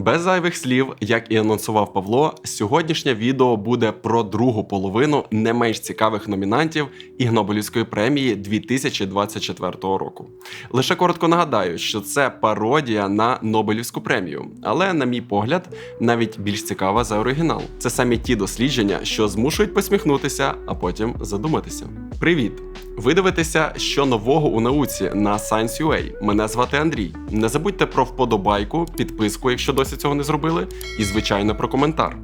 Без зайвих слів, як і анонсував Павло, сьогоднішнє відео буде про другу половину не менш цікавих номінантів Ігнобелівської премії 2024 року. Лише коротко нагадаю, що це пародія на Нобелівську премію, але, на мій погляд, навіть більш цікава за оригінал. Це самі ті дослідження, що змушують посміхнутися, а потім задуматися. Привіт! Ви дивитеся, що нового у науці на Science.ua. Мене звати Андрій. Не забудьте про вподобайку, підписку, якщо досі цього не зробили, і звичайно про коментар.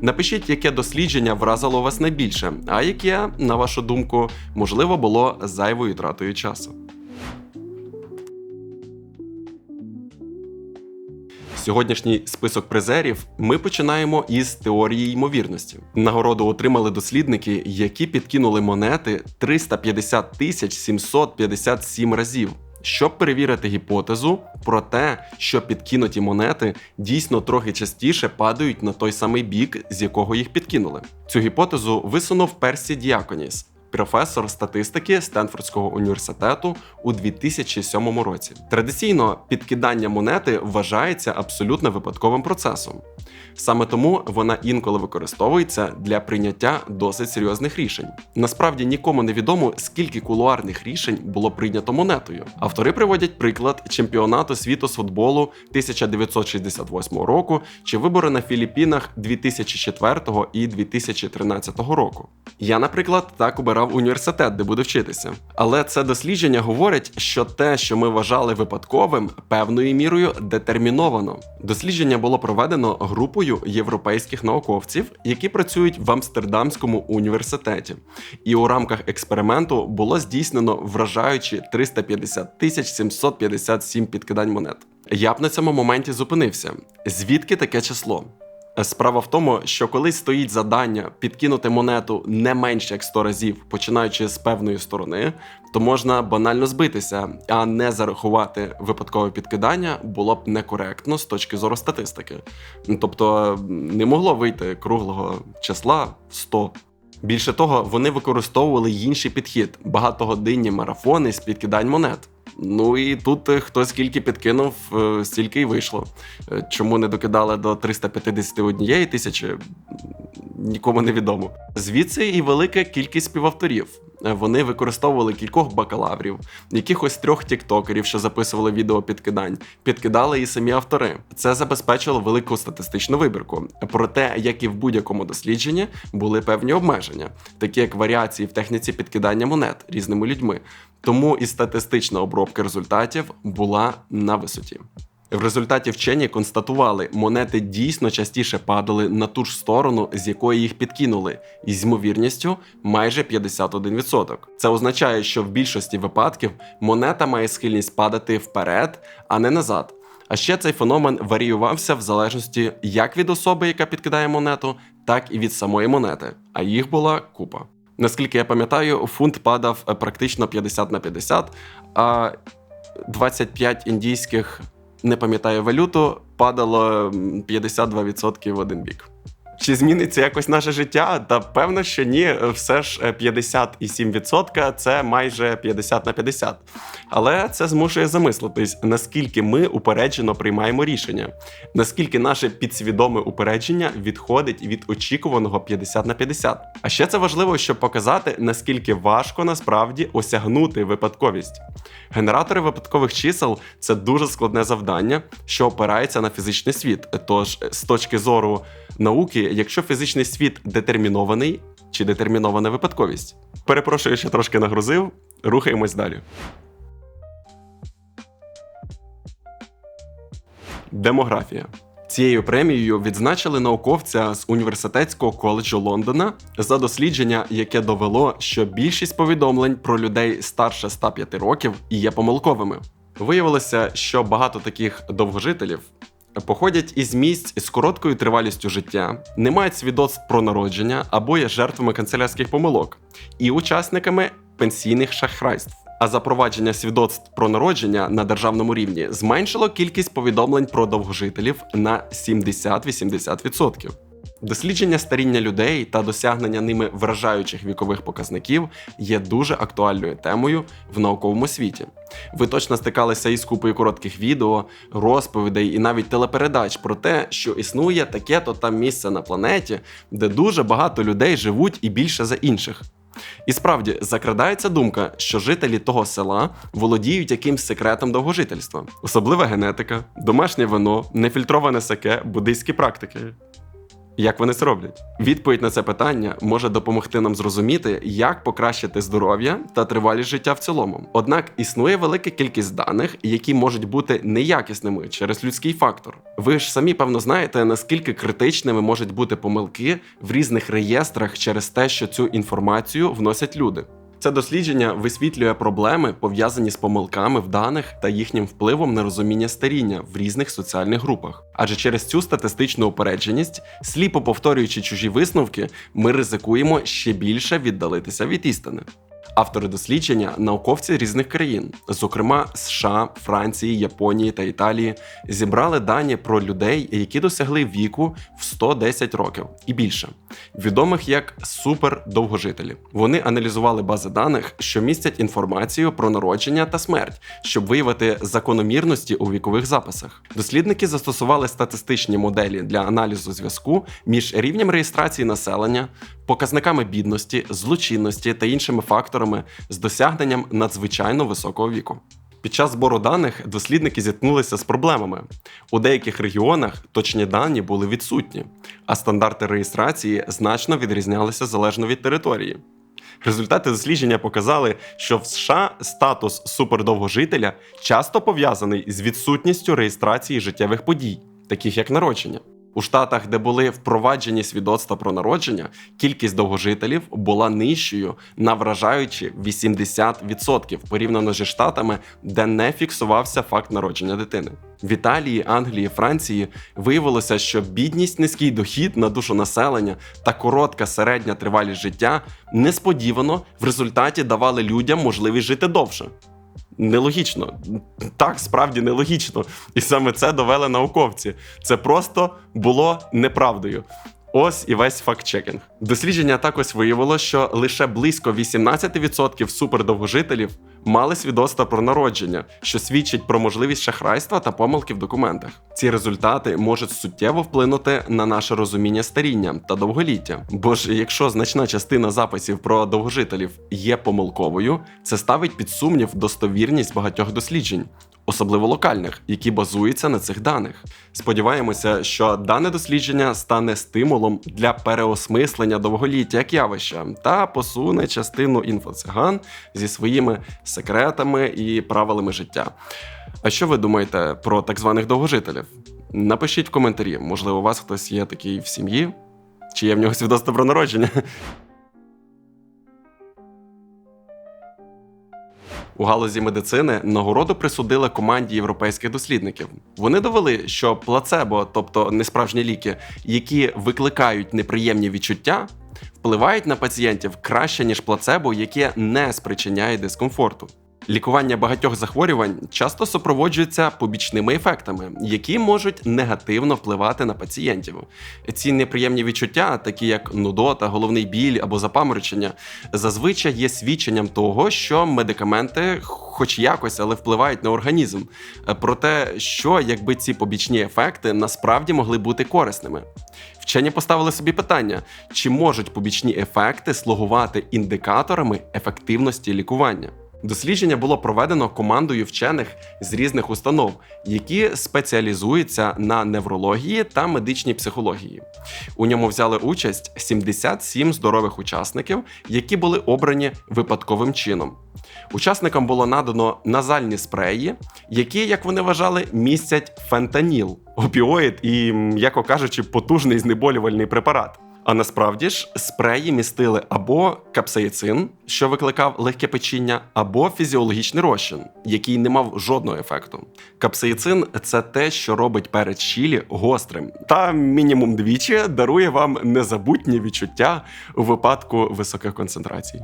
Напишіть, яке дослідження вразило вас найбільше, а яке, на вашу думку, можливо, було зайвою тратою часу. Сьогоднішній список призерів ми починаємо із теорії ймовірності. Нагороду отримали дослідники, які підкинули монети 350 тисяч 757 разів. Щоб перевірити гіпотезу про те, що підкинуті монети дійсно трохи частіше падають на той самий бік, з якого їх підкинули. Цю гіпотезу висунув Персі Діаконіс, професор статистики Стенфордського університету у 2007 році. Традиційно підкидання монети вважається абсолютно випадковим процесом. Саме тому вона інколи використовується для прийняття досить серйозних рішень. Насправді нікому не відомо, скільки кулуарних рішень було прийнято монетою. Автори приводять приклад чемпіонату світу з футболу 1968 року чи вибори на Філіппінах 2004 і 2013 року. Я, наприклад, так обирав університет, де буду вчитися. Але це дослідження говорить, що те, що ми вважали випадковим, певною мірою детерміновано. Дослідження було проведено групою європейських науковців, які працюють в Амстердамському університеті. І у рамках експерименту було здійснено вражаючі 350 тисяч 757 підкидань монет. Я б на цьому моменті зупинився. Звідки таке число? Справа в тому, що коли стоїть завдання підкинути монету не менше як 100 разів, починаючи з певної сторони, то можна банально збитися, а не зарахувати випадкове підкидання було б некоректно з точки зору статистики. Тобто не могло вийти круглого числа 100. Більше того, вони використовували інший підхід багатогодинні марафони з підкидань монет. Ну і тут е, хто скільки підкинув, е, стільки й вийшло. Е, Чому не докидали до 351 тисячі, нікому не відомо. Звідси і велика кількість співавторів. Вони використовували кількох бакалаврів, якихось трьох тіктокерів, що записували відео підкидань, підкидали і самі автори. Це забезпечило велику статистичну вибірку. Проте, як і в будь-якому дослідженні, були певні обмеження, такі як варіації в техніці підкидання монет різними людьми. Тому і статистична обробка результатів була на висоті. В результаті вчені констатували, монети дійсно частіше падали на ту ж сторону, з якої їх підкинули, із ймовірністю майже 51%. Це означає, що в більшості випадків монета має схильність падати вперед, а не назад. А ще цей феномен варіювався в залежності як від особи, яка підкидає монету, так і від самої монети, а їх була купа. Наскільки я пам'ятаю, фунт падав практично 50 на 50, а 25 індійських не пам'ятаю валюту, падало 52% в один бік. Чи зміниться якось наше життя? Та певно, що ні, все ж 57% це майже 50 на 50. Але це змушує замислитись, наскільки ми упереджено приймаємо рішення, наскільки наше підсвідоме упередження відходить від очікуваного 50 на 50. А ще це важливо, щоб показати, наскільки важко насправді осягнути випадковість. Генератори випадкових чисел це дуже складне завдання, що опирається на фізичний світ. Тож, з точки зору науки, якщо фізичний світ детермінований чи детермінована випадковість. Перепрошую, що трошки нагрузив. Рухаємось далі. Демографія. Цією премією відзначили науковця з університетського коледжу Лондона за дослідження, яке довело, що більшість повідомлень про людей старше 105 років є помилковими. Виявилося, що багато таких довгожителів походять із місць з короткою тривалістю життя, не мають свідоцтв про народження або є жертвами канцелярських помилок і учасниками пенсійних шахрайств. А запровадження свідоцтв про народження на державному рівні зменшило кількість повідомлень про довгожителів на 70-80%. Дослідження старіння людей та досягнення ними вражаючих вікових показників є дуже актуальною темою в науковому світі. Ви точно стикалися із купою коротких відео, розповідей і навіть телепередач про те, що існує таке-то там місце на планеті, де дуже багато людей живуть і більше за інших. І справді закрадається думка, що жителі того села володіють якимсь секретом довгожительства, особлива генетика, домашнє вино, нефільтроване саке, буддийські практики. Як вони це роблять? Відповідь на це питання може допомогти нам зрозуміти, як покращити здоров'я та тривалість життя в цілому. Однак існує велика кількість даних, які можуть бути неякісними через людський фактор. Ви ж самі певно знаєте, наскільки критичними можуть бути помилки в різних реєстрах через те, що цю інформацію вносять люди. Це дослідження висвітлює проблеми, пов'язані з помилками в даних та їхнім впливом на розуміння старіння в різних соціальних групах. Адже через цю статистичну упередженість, сліпо повторюючи чужі висновки, ми ризикуємо ще більше віддалитися від істини. Автори дослідження науковці різних країн, зокрема США, Франції, Японії та Італії, зібрали дані про людей, які досягли віку в 110 років і більше, відомих як супердовгожителі. Вони аналізували бази даних, що містять інформацію про народження та смерть, щоб виявити закономірності у вікових записах. Дослідники застосували статистичні моделі для аналізу зв'язку між рівнем реєстрації населення, показниками бідності, злочинності та іншими факторами з досягненням надзвичайно високого віку. Під час збору даних дослідники зіткнулися з проблемами. У деяких регіонах точні дані були відсутні, а стандарти реєстрації значно відрізнялися залежно від території. Результати дослідження показали, що в США статус супердовгожителя часто пов'язаний з відсутністю реєстрації життєвих подій, таких як народження. У штатах, де були впроваджені свідоцтва про народження, кількість довгожителів була нижчою на вражаючі 80% порівняно зі штатами, де не фіксувався факт народження дитини. В Італії, Англії, Франції виявилося, що бідність, низький дохід на душу населення та коротка середня тривалість життя несподівано в результаті давали людям можливість жити довше. Нелогічно. Так, справді нелогічно. І саме це довели науковці. Це просто було неправдою. Ось і весь факт-чекінг. Дослідження також виявило, що лише близько 18% супердовгожителів мали свідоцтва про народження, що свідчить про можливість шахрайства та помилки в документах. Ці результати можуть суттєво вплинути на наше розуміння старіння та довголіття. Бо ж якщо значна частина записів про довгожителів є помилковою, це ставить під сумнів достовірність багатьох досліджень. Особливо локальних, які базуються на цих даних. Сподіваємося, що дане дослідження стане стимулом для переосмислення довголіття як явища та посуне частину інфоциган зі своїми секретами і правилами життя. А що ви думаєте про так званих довгожителів? Напишіть в коментарі, можливо, у вас хтось є такий в сім'ї, чи є в нього свідоцтво про народження. У галузі медицини нагороду присудили команді європейських дослідників. Вони довели, що плацебо, тобто несправжні ліки, які викликають неприємні відчуття, впливають на пацієнтів краще ніж плацебо, яке не спричиняє дискомфорту. Лікування багатьох захворювань часто супроводжується побічними ефектами, які можуть негативно впливати на пацієнтів. Ці неприємні відчуття, такі як нудота, головний біль або запаморочення, зазвичай є свідченням того, що медикаменти, хоч якось, але впливають на організм. Про те, що якби ці побічні ефекти насправді могли бути корисними. Вчені поставили собі питання, чи можуть побічні ефекти слугувати індикаторами ефективності лікування. Дослідження було проведено командою вчених з різних установ, які спеціалізуються на неврології та медичній психології. У ньому взяли участь 77 здорових учасників, які були обрані випадковим чином. Учасникам було надано назальні спреї, які, як вони вважали, містять фентаніл, опіоїд і, м'яко кажучи, потужний знеболювальний препарат. А насправді ж спреї містили або капсаїцин, що викликав легке печіння, або фізіологічний розчин, який не мав жодного ефекту. Капсаїцин це те, що робить перець чілі гострим, та мінімум двічі дарує вам незабутні відчуття у випадку високих концентрацій.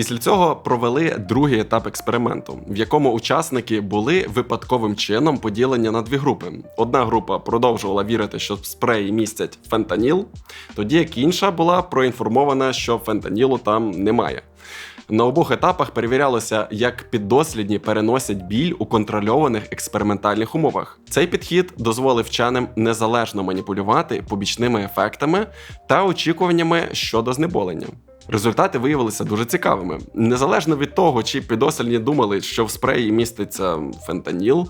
Після цього провели другий етап експерименту, в якому учасники були випадковим чином поділені на дві групи. Одна група продовжувала вірити, що в спреї містять фентаніл, тоді як інша була проінформована, що фентанілу там немає. На обох етапах перевірялося, як піддослідні переносять біль у контрольованих експериментальних умовах. Цей підхід дозволив вченим незалежно маніпулювати побічними ефектами та очікуваннями щодо знеболення. Результати виявилися дуже цікавими. Незалежно від того, чи підосельні думали, що в спреї міститься фентаніл,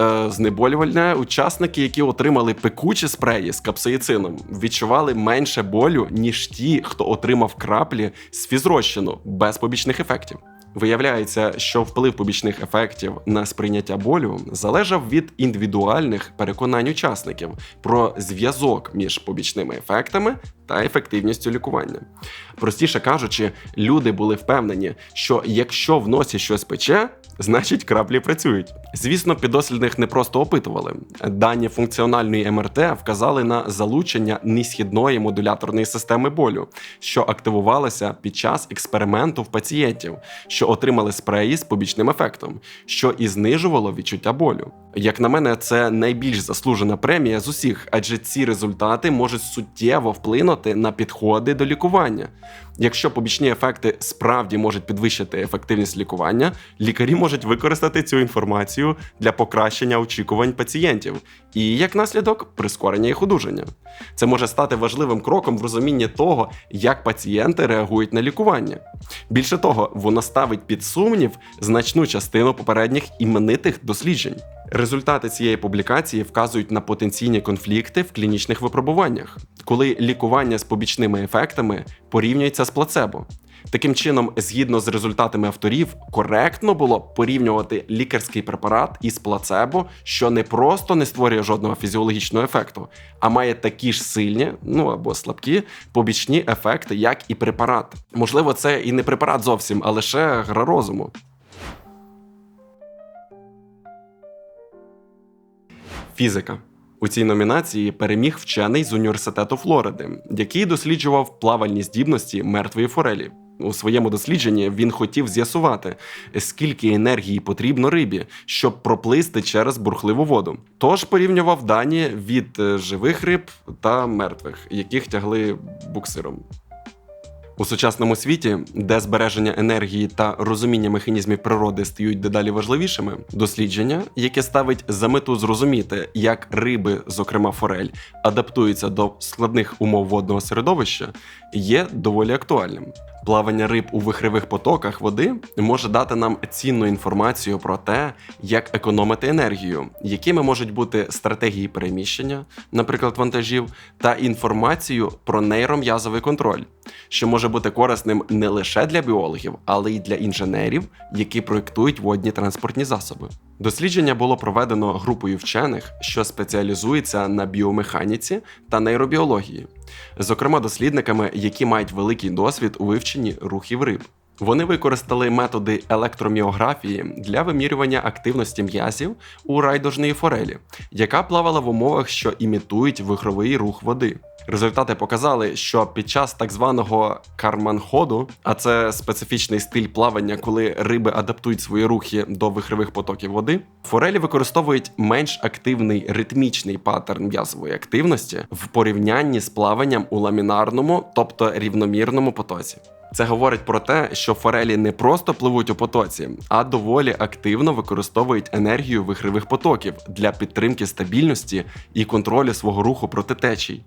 е, знеболювальне, учасники, які отримали пекучі спреї з капсаїцином, відчували менше болю, ніж ті, хто отримав краплі з фізрозчину без побічних ефектів. Виявляється, що вплив побічних ефектів на сприйняття болю залежав від індивідуальних переконань учасників про зв'язок між побічними ефектами та ефективністю лікування. Простіше кажучи, люди були впевнені, що якщо в носі щось пече, значить краплі працюють. Звісно, підослідних не просто опитували. Дані функціональної МРТ вказали на залучення несхідної модуляторної системи болю, що активувалася під час експерименту в пацієнтів, що отримали спреї з побічним ефектом, що і знижувало відчуття болю. Як на мене, це найбільш заслужена премія з усіх, адже ці результати можуть суттєво вплинути на підходи до лікування. Якщо побічні ефекти справді можуть підвищити ефективність лікування, лікарі можуть використати цю інформацію для покращення очікувань пацієнтів і, як наслідок, прискорення їх одужання. Це може стати важливим кроком в розумінні того, як пацієнти реагують на лікування. Більше того, воно ставить під сумнів значну частину попередніх іменитих досліджень. Результати цієї публікації вказують на потенційні конфлікти в клінічних випробуваннях, коли лікування з побічними ефектами порівнюється з плацебо. Таким чином, згідно з результатами авторів, коректно було порівнювати лікарський препарат із плацебо, що не просто не створює жодного фізіологічного ефекту, а має такі ж сильні, ну або слабкі побічні ефекти, як і препарат. Можливо, це і не препарат зовсім, а лише гра розуму. Фізика. У цій номінації переміг вчений з університету Флориди, який досліджував плавальні здібності мертвої форелі. У своєму дослідженні він хотів з'ясувати, скільки енергії потрібно рибі, щоб проплисти через бурхливу воду. Тож порівнював дані від е, живих риб та мертвих, яких тягли буксиром. У сучасному світі, де збереження енергії та розуміння механізмів природи стають дедалі важливішими, дослідження, яке ставить за мету зрозуміти, як риби, зокрема форель, адаптуються до складних умов водного середовища, є доволі актуальним. Плавання риб у вихревих потоках води може дати нам цінну інформацію про те, як економити енергію, якими можуть бути стратегії переміщення, наприклад, вантажів, та інформацію про нейром'язовий контроль, що може бути корисним не лише для біологів, але й для інженерів, які проєктують водні транспортні засоби. Дослідження було проведено групою вчених, що спеціалізується на біомеханіці та нейробіології, зокрема дослідниками, які мають великий досвід у вивченні рухів риб. Вони використали методи електроміографії для вимірювання активності м'язів у райдужної форелі, яка плавала в умовах, що імітують вихровий рух води. Результати показали, що під час так званого карманходу, а це специфічний стиль плавання, коли риби адаптують свої рухи до вихрових потоків води, форелі використовують менш активний ритмічний паттерн м'язової активності в порівнянні з плаванням у ламінарному, тобто рівномірному потоці. Це говорить про те, що форелі не просто пливуть у потоці, а доволі активно використовують енергію вихривих потоків для підтримки стабільності і контролю свого руху проти течій.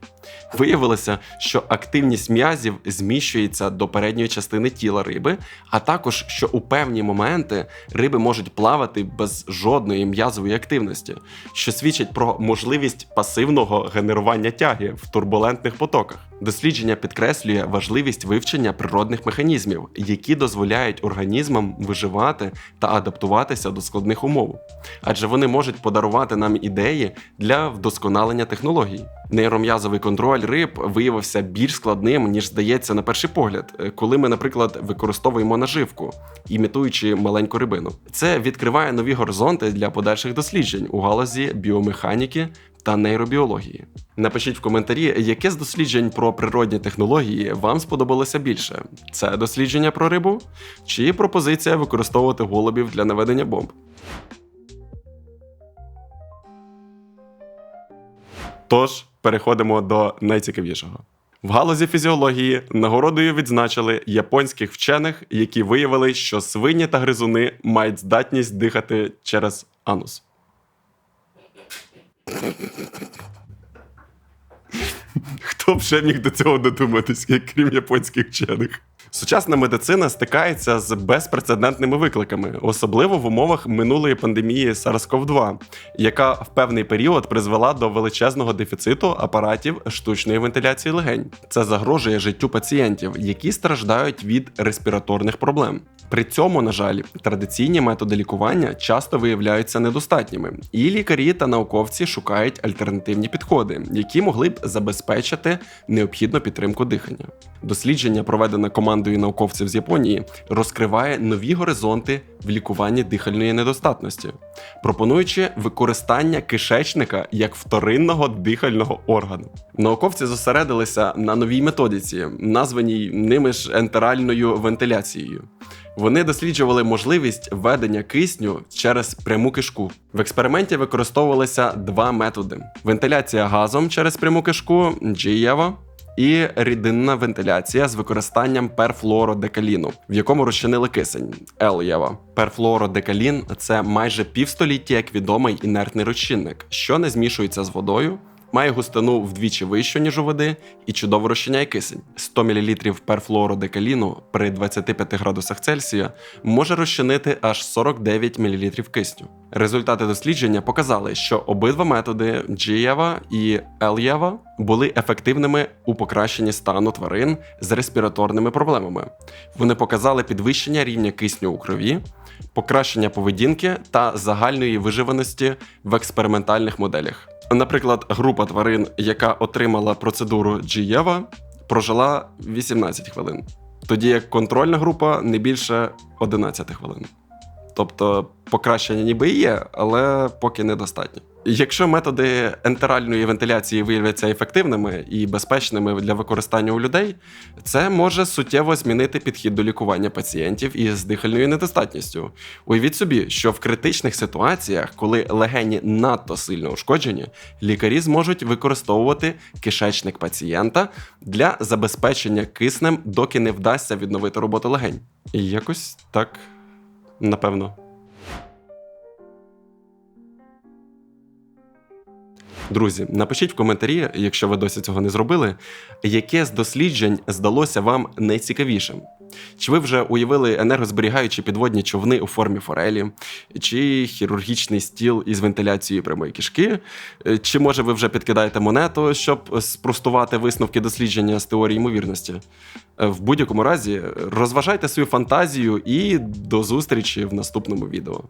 Виявилося, що активність м'язів зміщується до передньої частини тіла риби, а також що у певні моменти риби можуть плавати без жодної м'язової активності, що свідчить про можливість пасивного генерування тяги в турбулентних потоках. Дослідження підкреслює важливість вивчення природних механізмів, які дозволяють організмам виживати та адаптуватися до складних умов, адже вони можуть подарувати нам ідеї для вдосконалення технологій. Нейром'язовий контроль риб виявився більш складним, ніж здається на перший погляд, коли ми, наприклад, використовуємо наживку, імітуючи маленьку рибину. Це відкриває нові горизонти для подальших досліджень у галузі біомеханіки та нейробіології. Напишіть в коментарі, яке з досліджень про природні технології вам сподобалося більше: це дослідження про рибу чи пропозиція використовувати голубів для наведення бомб. Тож переходимо до найцікавішого. В галузі фізіології нагородою відзначили японських вчених, які виявили, що свині та гризуни мають здатність дихати через анус. Хто б ще міг до цього додуматись, крім японських вчених? Сучасна медицина стикається з безпрецедентними викликами, особливо в умовах минулої пандемії SARS-CoV-2, яка в певний період призвела до величезного дефіциту апаратів штучної вентиляції легень. Це загрожує життю пацієнтів, які страждають від респіраторних проблем. При цьому, на жаль, традиційні методи лікування часто виявляються недостатніми, і лікарі та науковці шукають альтернативні підходи, які могли б забезпечити необхідну підтримку дихання. Дослідження, проведене командою науковців з Японії, розкриває нові горизонти в лікуванні дихальної недостатності, пропонуючи використання кишечника як вторинного дихального органу. Науковці зосередилися на новій методиці, названій ними ж ентеральною вентиляцією. Вони досліджували можливість введення кисню через пряму кишку. В експерименті використовувалися два методи: вентиляція газом через пряму кишку Джієва і рідинна вентиляція з використанням перфлуородекаліну, в якому розчинили кисень Ел'єва. Перфлуородекалін це майже півстоліття як відомий інертний розчинник, що не змішується з водою. Має густину вдвічі вищу, ніж у води, і чудово розчиняє кисень. 100 мл перфлуородекаліну при 25 градусах Цельсія може розчинити аж 49 мл кисню. Результати дослідження показали, що обидва методи Джієва і Ельєва були ефективними у покращенні стану тварин з респіраторними проблемами. Вони показали підвищення рівня кисню у крові, покращення поведінки та загальної виживаності в експериментальних моделях. Наприклад, група тварин, яка отримала процедуру Джієва, прожила 18 хвилин, тоді як контрольна група не більше 11 хвилин. Тобто покращення ніби є, але поки недостатньо. Якщо методи ентеральної вентиляції виявляться ефективними і безпечними для використання у людей, це може суттєво змінити підхід до лікування пацієнтів із дихальною недостатністю. Уявіть собі, що в критичних ситуаціях, коли легені надто сильно ушкоджені, лікарі зможуть використовувати кишечник пацієнта для забезпечення киснем, доки не вдасться відновити роботу легень. І якось так, напевно. Друзі, напишіть в коментарі, якщо ви досі цього не зробили, яке з досліджень здалося вам найцікавішим. Чи ви вже уявили енергозберігаючі підводні човни у формі форелі, чи хірургічний стіл із вентиляцією прямої кишки? Чи може ви вже підкидаєте монету, щоб спростувати висновки дослідження з теорії ймовірності? В будь-якому разі розважайте свою фантазію і до зустрічі в наступному відео.